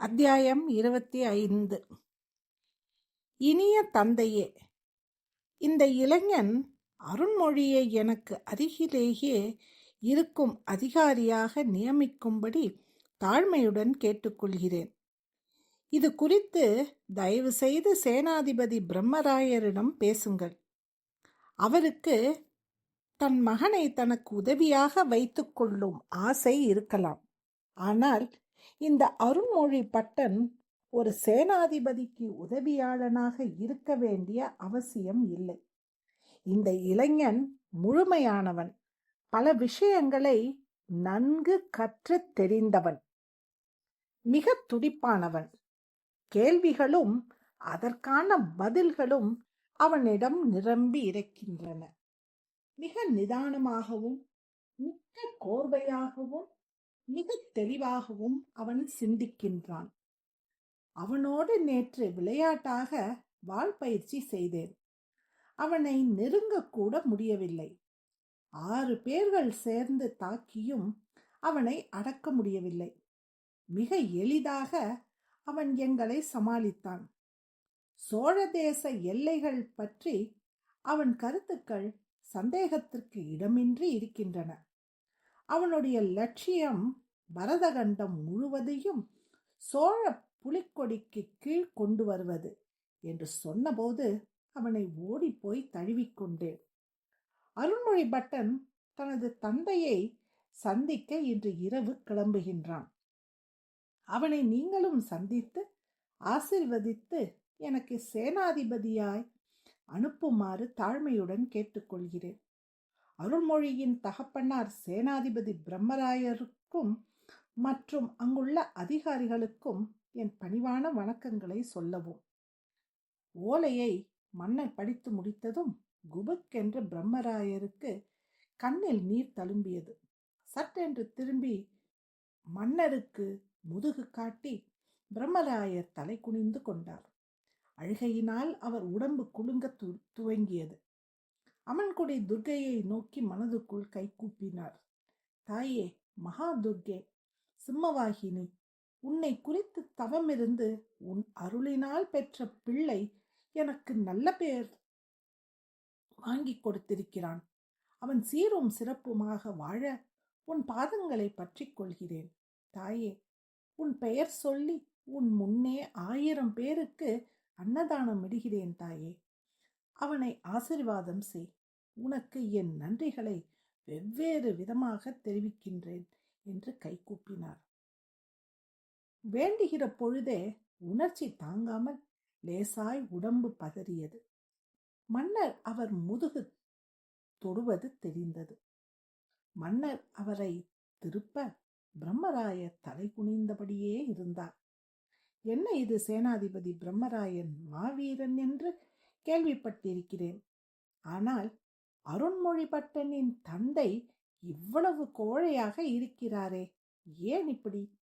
அத்தியாயம் இருபத்தி ஐந்து. இனிய தந்தையே இந்த இளைஞன் அருண்மொழியை எனக்கு அருகிலேயே இருக்கும் அதிகாரியாக நியமிக்கும்படி தாழ்மையுடன் கேட்டுக்கொள்கிறேன். இது குறித்து தயவு செய்து சேனாதிபதி பிரம்மராயரிடம் பேசுங்கள். அவருக்கு தன் மகனை தனக்கு உதவியாக வைத்துக்கொள்ளும் ஆசை இருக்கலாம். ஆனால் இந்த அருண்மொழி பட்டன் ஒரு சேனாதிபதிக்கு உதவியாளனாக இருக்க வேண்டிய அவசியம் இல்லை. இந்த இளைஞன் முழுமையானவன். பல விஷயங்களை நன்கு கற்றுத் தெரிந்தவன். மிக துடிப்பானவன். கேள்விகளும் அதற்கான பதில்களும் அவனிடம் நிரம்பி இருக்கின்றன. மிக நிதானமாகவும் மிக்க கோர்வையாகவும் மிக தெளிவாகவும் அவன் சிந்திக்கின்றான். அவனோடு நேற்று விளையாட்டாக வால் பயிற்சி செய்தேன். அவனை நெருங்கக்கூட முடியவில்லை. ஆறு பேர்கள் சேர்ந்து தாக்கியும் அவனை அடக்க முடியவில்லை. மிக எளிதாக அவன் எங்களை சமாளித்தான். சோழ தேச எல்லைகள் பற்றி அவன் கருத்துக்கள் சந்தேகத்திற்கு இடமின்றி இருக்கின்றன. அவனுடைய லட்சியம் பரதகண்டம் முழுவதையும் சோழ புலிக்கொடிக்கு கீழ் கொண்டு வருவது என்று சொன்னபோது அவனை ஓடிப்போய் தழுவிக்கொண்டேன் அருண்மொழி பட்டன் தனது தந்தையை சந்திக்க இன்று இரவு கிளம்புகின்றான். அவனை நீங்களும் சந்தித்து ஆசிர்வதித்து எனக்கு சேனாதிபதியாய் அனுப்புமாறு தாழ்மையுடன் கேட்டுக்கொள்கிறேன். அருள்மொழியின் தகப்பனார் சேனாதிபதி பிரம்மராயருக்கும் மற்றும் அங்குள்ள அதிகாரிகளுக்கும் என் பணிவான வணக்கங்களை சொல்லவும். ஓலையை மன்னர் படித்து முடித்ததும் குபுக் என்ற பிரம்மராயருக்கு கண்ணில் நீர் தழும்பியது. சட்டென்று திரும்பி மன்னருக்கு முதுகு காட்டி பிரம்மராயர் தலை குனிந்து கொண்டார். அழுகையினால் அவர் உடம்பு குலுங்க து துவங்கியது. அமன்குடி துர்கையை நோக்கி மனதுக்குள் கைகூப்பினார் தாயே மகா துர்கே சிம்மவாகினி. உன்னை குறித்து தவமிருந்து உன் அருளினால் பெற்ற பிள்ளை எனக்கு நல்ல பெயர் வாங்கி கொடுத்திருக்கிறான். அவன் சீரும் சிறப்புமாக வாழ உன் பாதங்களை பற்றி கொள்கிறேன். தாயே உன் பெயர் சொல்லி உன் முன்னே ஆயிரம் பேருக்கு அன்னதானம் இடுகிறேன் தாயே. அவனை ஆசிர்வாதம் செய். உனக்கு என் நன்றிகளை வெவ்வேறு விதமாக தெரிவிக்கின்றேன். என்று கைகூப்பினார். வேண்டுகிற பொழுதே உணர்ச்சி தாங்காமல் லேசாய் உடம்பு பதறியது. மன்னர் அவர் முதுகு தொடுவது தெரிந்தது. மன்னர் அவரை திருப்ப பிரம்மராயர் தலை குனிந்தபடியே இருந்தார். என்ன இது சேனாதிபதி பிரம்மராயன் மாவீரன் என்று கேள்விப்பட்டிருக்கிறேன். ஆனால் அருண்மொழிபட்டனின் தந்தை இவ்வளவு கோழையாக இருக்கிறாரே. ஏன் இப்படி?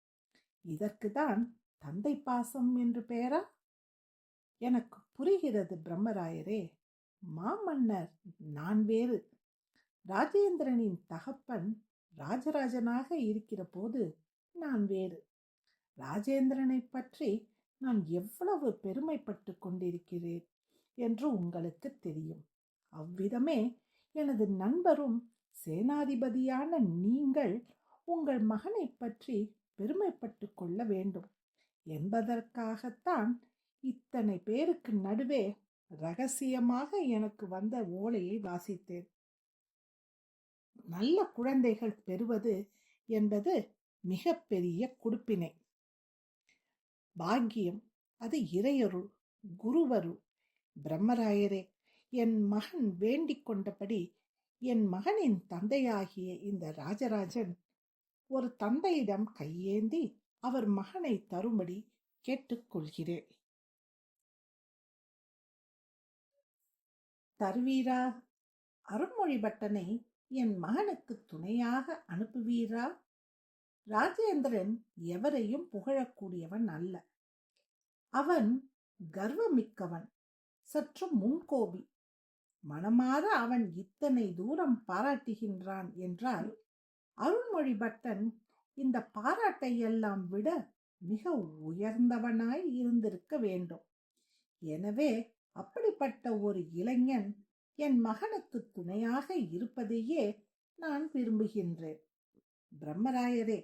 இதற்குதான் தந்தை பாசம் என்று பெயரா? எனக்கு புரிகிறது பிரம்மராயரே. மாமன்னர் நான் வேறு. ராஜேந்திரனின் தகப்பன் ராஜராஜனாக இருக்கிற போது நான் வேறு. ராஜேந்திரனை பற்றி நான் எவ்வளவு பெருமைப்பட்டு கொண்டிருக்கிறேன் என்று உங்களுக்கு தெரியும். அவ்விதமே எனது நண்பரும் சேனாதிபதியான நீங்கள் உங்கள் மகனை பற்றி பெருமைப்பட்டு கொள்ள வேண்டும். என்பதற்காகத்தான் இத்தனை பேருக்கு நடுவே ரகசியமாக எனக்கு வந்த ஓலையை வாசித்தேன். நல்ல குழந்தைகள் பெறுவது என்பது மிகப்பெரிய குடுப்பினை. பாக்கியம் அது இறையருள் குருவருள். பிரம்மராயரே என் மகன் வேண்டிக் கொண்டபடி என் மகனின் தந்தையாகிய இந்த ராஜராஜன் ஒரு தந்தையிடம் கையேந்தி அவர் மகனை தரும்படி கேட்டுக்கொள்கிறேன். தருவீரா? அருண்மொழி பட்டனை என் மகனுக்கு துணையாக அனுப்புவீரா? ராஜேந்திரன் எவரையும் புகழக்கூடியவன் அல்ல. அவன் கர்வமிக்கவன். சற்று முன்கோபி. மனமாற அவன் இத்தனை தூரம் பாராட்டுகின்றான் என்றால் அருள்மொழி பட்டன் இந்த பாராட்டை எல்லாம் விட மிக உயர்ந்தவனாய் இருந்திருக்க வேண்டும். எனவே அப்படிப்பட்ட ஒரு இளைஞன் என் மகனுக்கு துணையாக இருப்பதையே நான் விரும்புகின்றேன். பிரம்மராயரே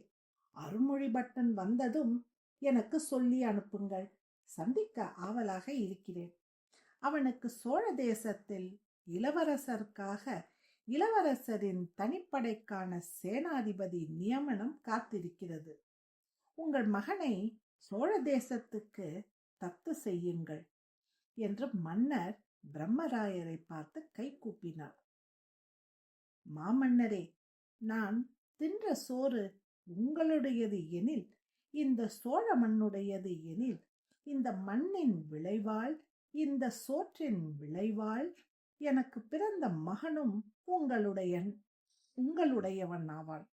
அருள்மொழி பட்டன் வந்ததும் எனக்கு சொல்லி அனுப்புங்கள். சந்திக்க ஆவலாக இருக்கிறேன். அவனுக்கு சோழ தேசத்தில் இளவரசருக்காக இளவரசரின் தனிப்படைக்கான சேனாதிபதி நியமனம் காத்திருக்கிறது. உங்கள் மகனை சோழ தேசத்துக்கு தத்து செய்யுங்கள் என்று மன்னர் பிரம்மராயரை பார்த்து கை கூப்பினார். மாமன்னரே நான் தின்ற சோறு உங்களுடையது எனில் இந்த சோழ மண்ணுடையது எனில் இந்த மண்ணின் விளைவால் இந்த சோற்றின் விளைவால் எனக்கு பிறந்த மகனும் உங்களுடைய உங்களுடையவன் ஆவான்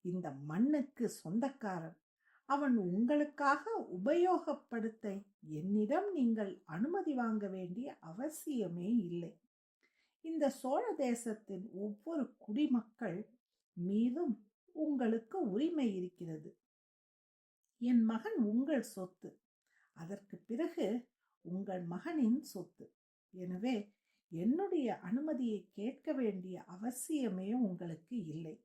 இந்த மண்ணுக்கு சொந்தக்காரன். அவன் உங்களுக்காக உபயோகப்படுத்த என்னிடம் நீங்கள் அனுமதி வாங்க வேண்டிய அவசியமே இல்லை. இந்த சோழ தேசத்தின் ஒவ்வொரு குடிமக்கள் மீதும் உங்களுக்கு உரிமை இருக்கிறது. என் மகன் உங்கள் சொத்து. அதற்கு பிறகு உங்கள் மகனின் சொத்து. எனவே என்னுடைய அனுமதியை கேட்க வேண்டிய அவசியமே உங்களுக்கு இல்லை.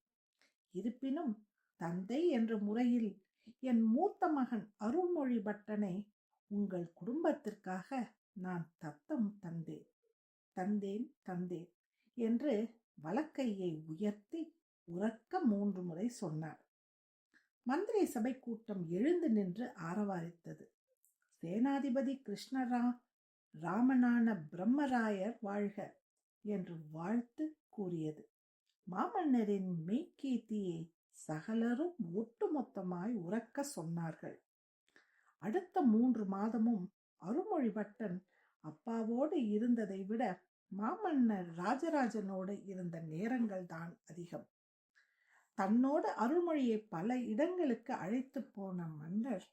இருப்பினும் தந்தை என்ற முறையில் என் மூத்த மகன் அருள்மொழி பட்டனை உங்கள் குடும்பத்திற்காக நான் தத்தம் தந்தேன். தந்தேன் தந்தேன் என்று வலக்கையை உயர்த்தி உறக்க மூன்று முறை சொன்னார் மந்திரி சபை கூட்டம் எழுந்து நின்று ஆரவாரித்தது. சேனாதிபதி கிருஷ்ணரா ராமனான பிரம்மராயர் வாழ்க என்று வாழ்த்து கூறியது. மாமன்னரின் மெய்கீர்த்தியை சகலரும் ஒட்டுமொத்தமாய் உறக்க சொன்னார்கள். அடுத்த மூன்று மாதமும் அருள்மொழிபட்டன் அப்பாவோடு இருந்ததை விட மாமன்னர் ராஜராஜனோடு இருந்த நேரங்கள் தான் அதிகம். தன்னோடு அருள்மொழியை பல இடங்களுக்கு அழைத்து போன மன்னர்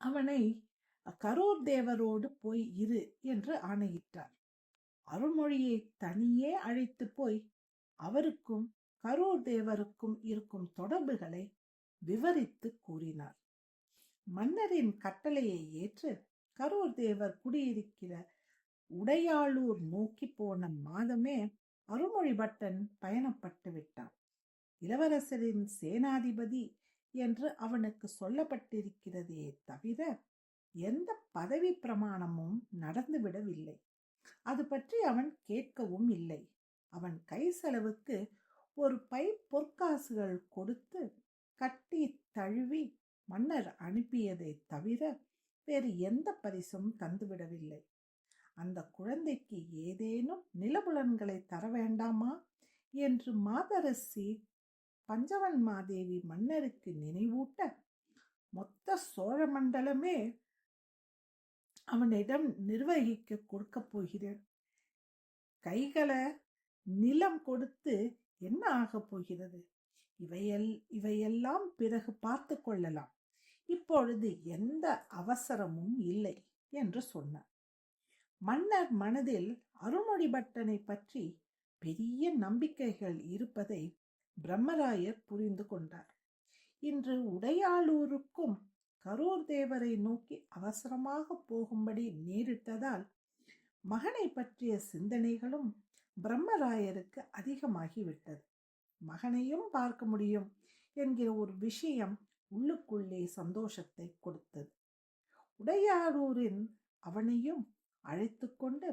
அவனை கரூர் தேவரோடு போய் இரு என்று ஆணையிட்டார். அருள்மொழியை தனியே அழைத்து போய் அவருக்கும் கரூர் தேவருக்கும் இருக்கும் தொடர்புகளை விவரித்து கூறினார். மன்னரின் கட்டளையை ஏற்று கரூர் தேவர் குடியிருக்கிற உடையாளூர் நோக்கி போன மாதமே அருள்மொழி பட்டன் பயணப்பட்டு விட்டான். இளவரசரின் சேனாதிபதி என்று அவனுக்கு சொல்லப்பட்டிருக்கிறதே தவிர எந்த பதவி பிரமாணமும் நடந்துவிடவில்லை அது பற்றி அவன் கேட்கவும் இல்லை. அவன் கை செலவுக்கு ஒரு பை பொற்காசுகள் கொடுத்து கட்டி தழுவி மன்னர் அனுப்பியதை தவிர வேறு எந்த பரிசும் தந்துவிடவில்லை அந்த குழந்தைக்கு ஏதேனும் நிலபுலன்களை தர வேண்டாமா? என்று மாதரசி பஞ்சவன் மாதேவி மன்னருக்கு நினைவூட்ட மொத்த சோழ மண்டலமே அவனிடம் நிர்வகிக்க கொடுக்கப் போகிறேன். கைகளை நிலம் கொடுத்து என்ன ஆகப் போகிறது? இவையல் இவையெல்லாம் பிறகு பார்த்து கொள்ளலாம். இப்பொழுது எந்த அவசரமும் இல்லை என்று சொன்னார் மன்னர் மனதில் அருள்மொழிபட்டனை பற்றி பெரிய நம்பிக்கைகள் இருப்பதை பிரம்மராயர் புரிந்து கொண்டார். இன்று உடையாளூருக்கும் கரூர் தேவரை நோக்கி அவசரமாக போகும்படி நேரிட்டதால் மகனை பற்றிய சிந்தனைகளும் பிரம்மராயருக்கு அதிகமாகிவிட்டது. மகனையும் பார்க்க முடியும் என்கிற ஒரு விஷயம் உள்ளுக்குள்ளே சந்தோஷத்தை கொடுத்தது. உடையாரூரின் அவனையும் அழைத்து கொண்டு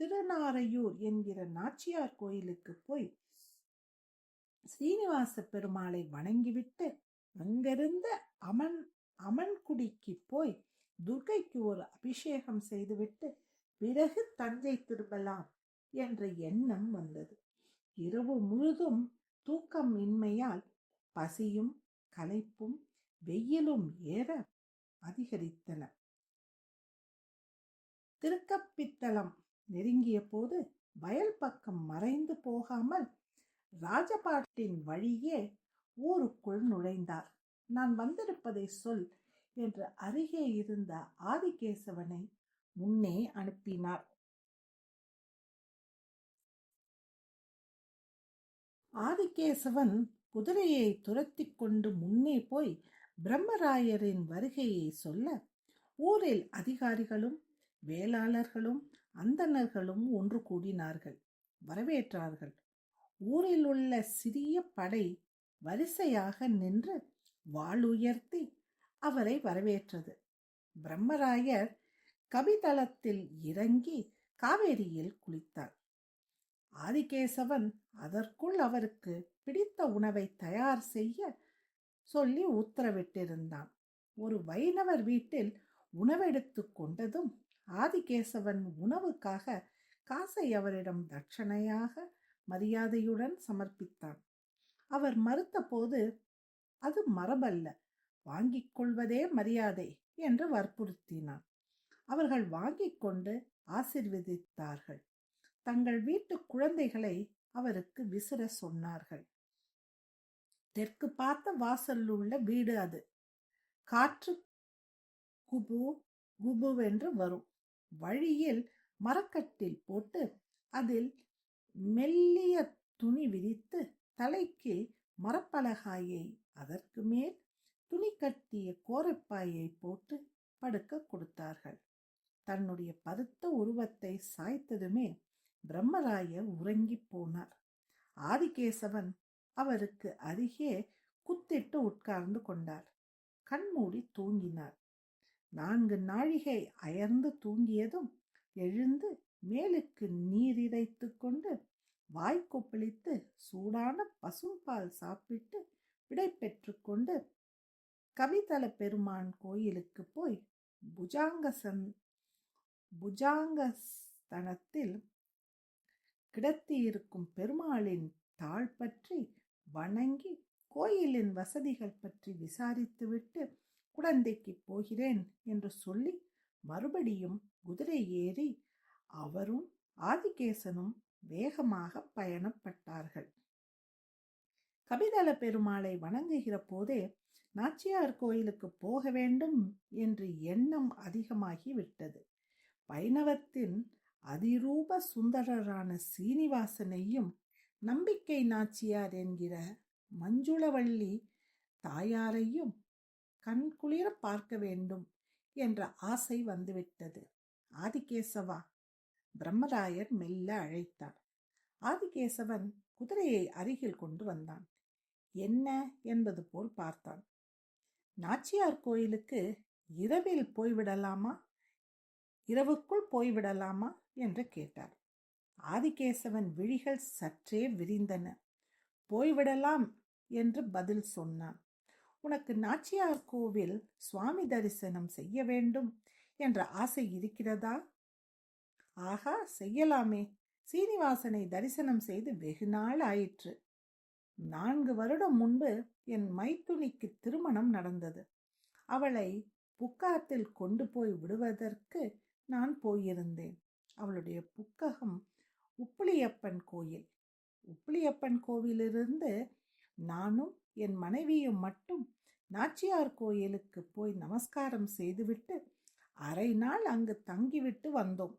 திருநாரையூர் என்கிற நாச்சியார் கோயிலுக்கு போய் ஸ்ரீனிவாச பெருமாளை வணங்கிவிட்டு அங்கிருந்த அமன் அமன்குடிக்கு போய் துர்கைக்கு ஒரு அபிஷேகம் செய்துவிட்டு பிறகு தஞ்சை திரும்பலாம் என்ற எண்ணம் வந்தது. இரவு முழுதும் தூக்கம் இன்மையால் பசியும் களைப்பும் வெயிலும் ஏற அதிகரித்தன. திருக்கப்பித்தளம் நெருங்கிய போது வயல் பக்கம் மறைந்து போகாமல் ராஜபாட்டின் வழியே ஊருக்குள் நுழைந்தார். நான் வந்திருப்பதை சொல் என்று அருகே இருந்த ஆதிகேசவனை முன்னே அனுப்பினார். ஆதிகேசவன் குதிரையை துரத்தி கொண்டு முன்னே போய் பிரம்மராயரின் வருகையை சொல்ல ஊரில் அதிகாரிகளும் வேளாளர்களும் அந்தணர்களும் ஒன்று கூடினார்கள். வரவேற்றார்கள். ஊரில் உள்ள சிறிய படை வரிசையாக நின்று வாளுயர்த்தி அவரை வரவேற்றது. பிரம்மராயர் கபிதளத்தில் இறங்கி காவேரியில் குளித்தார். ஆதிகேசவன் அதற்குள் அவருக்கு பிடித்த உணவை தயார் செய்ய சொல்லி உத்தரவிட்டிருந்தான். ஒரு வைணவர் வீட்டில் உணவெடுத்து கொண்டதும் ஆதிகேசவன் உணவுக்காக காசை அவரிடம் தட்சணையாக மரியாதையுடன் சமர்ப்பித்தான். அவர் மறுத்தபோது அது மரபல்ல. வாங்கிக் கொள்வதே மரியாதை என்று வற்புறுத்தினான். அவர்கள் வாங்கிக் கொண்டு ஆசிர்வதித்தார்கள். தங்கள் வீட்டு குழந்தைகளை அவருக்கு விசிற சொன்னார்கள். தெற்கு பார்த்த வாசலில் உள்ள வீடு அது. காற்று குபு குபுவென்று வரும். வழியில் மரக்கட்டில் போட்டு அதில் மெல்லிய துணி விரித்து தலைக்கு மரப்பலகாயை அதற்கு மேல் துணி கட்டிய கோரப்பாயை போட்டு படுக்க கொடுத்தார்கள். தன்னுடைய பருத்த உருவத்தை சாய்த்ததுமே பிரம்மராயர் உறங்கி போனார். ஆதிகேசவன் அவருக்கு அருகே குத்திட்டு உட்கார்ந்து கொண்டார். கண்மூடி தூங்கினார். நான்கு நாழிகை அயர்ந்து தூங்கியதும் எழுந்து மேலுக்கு நீர் இறைத்து கொண்டு வாய் கொப்பளித்து சூடான பசும்பால் சாப்பிட்டு விடை பெற்று கொண்டு கவிதல பெருமான் கோயிலுக்கு போய் புஜாங்கசன் புஜாங்கஸ்தனத்தில் கிடத்தியிருக்கும் பெருமாளின் தாழ் பற்றி வணங்கி கோயிலின் வசதிகள் பற்றி விசாரித்துவிட்டு குழந்தைக்கு போகிறேன் என்று சொல்லி மறுபடியும் குதிரை ஏறி அவரும் ஆதிகேசனும் வேகமாக பயணப்பட்டார்கள். கபிதள பெருமாளை வணங்குகிற போதே நாச்சியார் கோயிலுக்கு போக வேண்டும் என்று எண்ணம் அதிகமாகி விட்டது. வைணவத்தின் அதிரூப சுந்தரரான சீனிவாசனையும் நம்பிக்கை நாச்சியார் என்கிற மஞ்சுளவள்ளி தாயாரையும் கண்குளிர பார்க்க வேண்டும் என்ற ஆசை வந்துவிட்டது. ஆதிகேசவா பிரம்மராயர் மெல்ல அழைத்தார் ஆதிகேசவன் குதிரையை அருகில் கொண்டு வந்தான். என்ன? என்பது போல் பார்த்தான். நாச்சியார் கோயிலுக்கு இரவில் போய்விடலாமா இரவுக்குள் போய்விடலாமா என்று கேட்டார். ஆதிகேசவன் விழிகள் சற்றே விரிந்தன. போய்விடலாம் என்று பதில் சொன்னான். உனக்கு நாச்சியார் கோவில் சுவாமி தரிசனம் செய்ய வேண்டும் என்ற ஆசை இருக்கிறதா? ஆகா செய்யலாமே. சீனிவாசனை தரிசனம் செய்து வெகு நாள் ஆயிற்று. நான்கு வருடம் முன்பு என் மைத்துனிக்கு திருமணம் நடந்தது. அவளை புக்காத்தில் கொண்டு போய் விடுவதற்கு நான் போயிருந்தேன். அவளுடைய புக்ககம் உப்புளியப்பன் கோயில். உப்புளியப்பன் கோவிலிருந்து நானும் என் மனைவியும் மட்டும் நாச்சியார் கோயிலுக்கு போய் நமஸ்காரம் செய்துவிட்டு அரை நாள் அங்கு தங்கிவிட்டு வந்தோம்.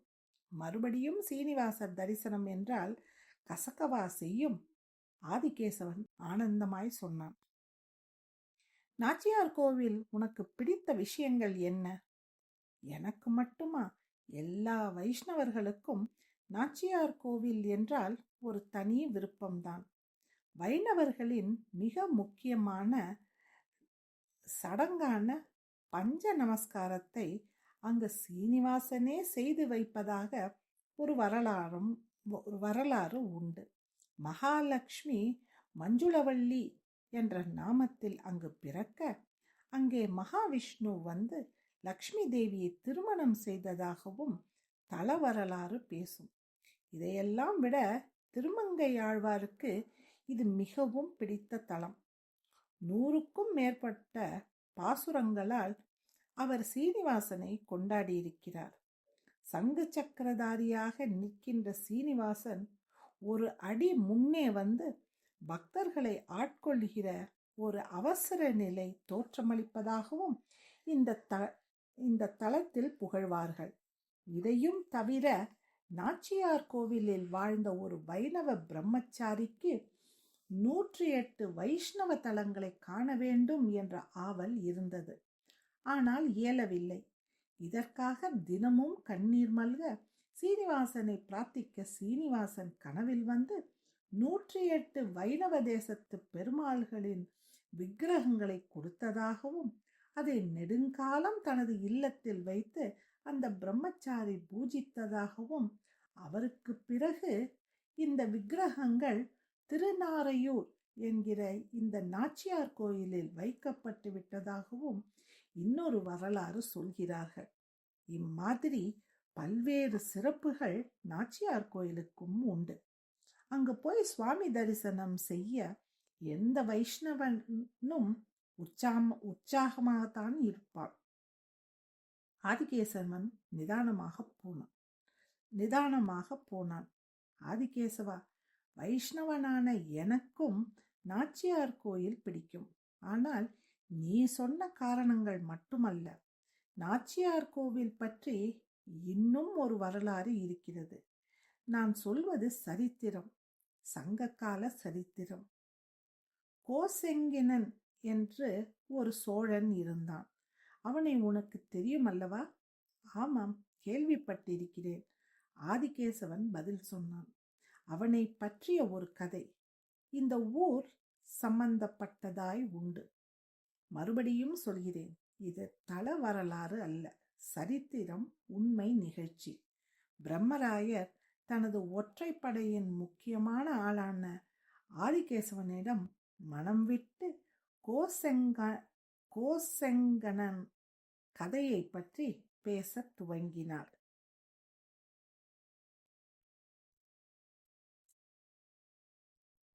மறுபடியும் சீனிவாசர் தரிசனம் என்றால் கசக்கவா செய்யும் ஆதிகேசவன் ஆனந்தமாய் சொன்னான். நாச்சியார் கோவில் உனக்கு பிடித்த விஷயங்கள் என்ன? எனக்கு மட்டுமா? எல்லா வைஷ்ணவர்களுக்கும் நாச்சியார் கோவில் என்றால் ஒரு தனி விருப்பம்தான். வைணவர்களின் மிக முக்கியமான சடங்கான பஞ்ச நமஸ்காரத்தை அங்கு சீனிவாசனே செய்து வைப்பதாக ஒரு வரலாறும் ஒரு வரலாறு உண்டு. மகாலட்சுமி மஞ்சுளவள்ளி என்ற நாமத்தில் அங்கு பிறக்க அங்கே மகாவிஷ்ணு வந்து லக்ஷ்மி தேவியை திருமணம் செய்ததாகவும் தல வரலாறு பேசும். இதையெல்லாம் விட திருமங்கையாழ்வாருக்கு இது மிகவும் பிடித்த தலம். நூறுக்கும் மேற்பட்ட பாசுரங்களால் அவர் சீனிவாசனை கொண்டாடியிருக்கிறார். சங்கு சக்கரதாரியாக நிற்கின்ற சீனிவாசன் ஒரு அடி முன்னே வந்து பக்தர்களை ஆட்கொள்கிற ஒரு அவசர நிலை தோற்றமளிப்பதாகவும் இந்த த இந்த தளத்தில் புகழ்வார்கள். இதையும் தவிர நாச்சியார் கோவிலில் வாழ்ந்த ஒரு வைணவ பிரம்மச்சாரிக்கு நூற்றி எட்டு வைஷ்ணவ தலங்களை காண வேண்டும் என்ற ஆவல் இருந்தது. ஆனால் இயலவில்லை. இதற்காக தினமும் கண்ணீர் மல்க சீனிவாசனை பிரார்த்திக்க சீனிவாசன் கனவில் வந்து நூற்றி எட்டு வைணவ தேசத்து பெருமாள்களின் விக்கிரகங்களை கொடுத்ததாகவும் அதை நெடுங்காலம் தனது இல்லத்தில் வைத்து அந்த பிரம்மச்சாரி பூஜித்ததாகவும் அவருக்கு பிறகு இந்த விக்கிரகங்கள் திருநாரையூர் என்கிற இந்த நாச்சியார் கோயிலில் வைக்கப்பட்டு விட்டதாகவும் இன்னொரு வரலாறு சொல்கிறார்கள். இம்மாதிரி பல்வேறு சிறப்புகள் நாச்சியார் கோயிலுக்கும் உண்டு. அங்கு போய் சுவாமி தரிசனம் செய்ய எந்த வைஷ்ணவனும் உற்சாம உற்சாகமாகத்தான் இருப்பான் ஆதிகேசவன் நிதானமாக போனான். நிதானமாக போனான். ஆதிகேசவா வைஷ்ணவனான எனக்கும் நாச்சியார் கோயில் பிடிக்கும். ஆனால் நீ சொன்ன காரணங்கள் மட்டுமல்ல நாச்சியார் கோவில் பற்றி இன்னும் ஒரு வரலாறு இருக்கிறது. நான் சொல்வது சரித்திரம் சங்ககால சரித்திரம். கோசெங்கினன் என்று ஒரு சோழன் இருந்தான். அவனை உனக்கு தெரியும் அல்லவா ஆமாம் கேள்விப்பட்டிருக்கிறேன். ஆதிகேசவன் பதில் சொன்னான். அவனை பற்றிய ஒரு கதை. இந்த ஊர் சம்பந்தப்பட்டதாய் உண்டு. மறுபடியும் சொல்கிறேன் இது தல வரலாறு அல்ல சரித்திரம் உண்மை நிகழ்ச்சி. பிரம்மராயர் தனது ஒற்றைப்படையின் முக்கியமான ஆளான ஆதிகேசவனிடம் மனம் விட்டு கோசெங்க கோசெங்கனன் கதையை பற்றி பேசத் துவங்கினார்.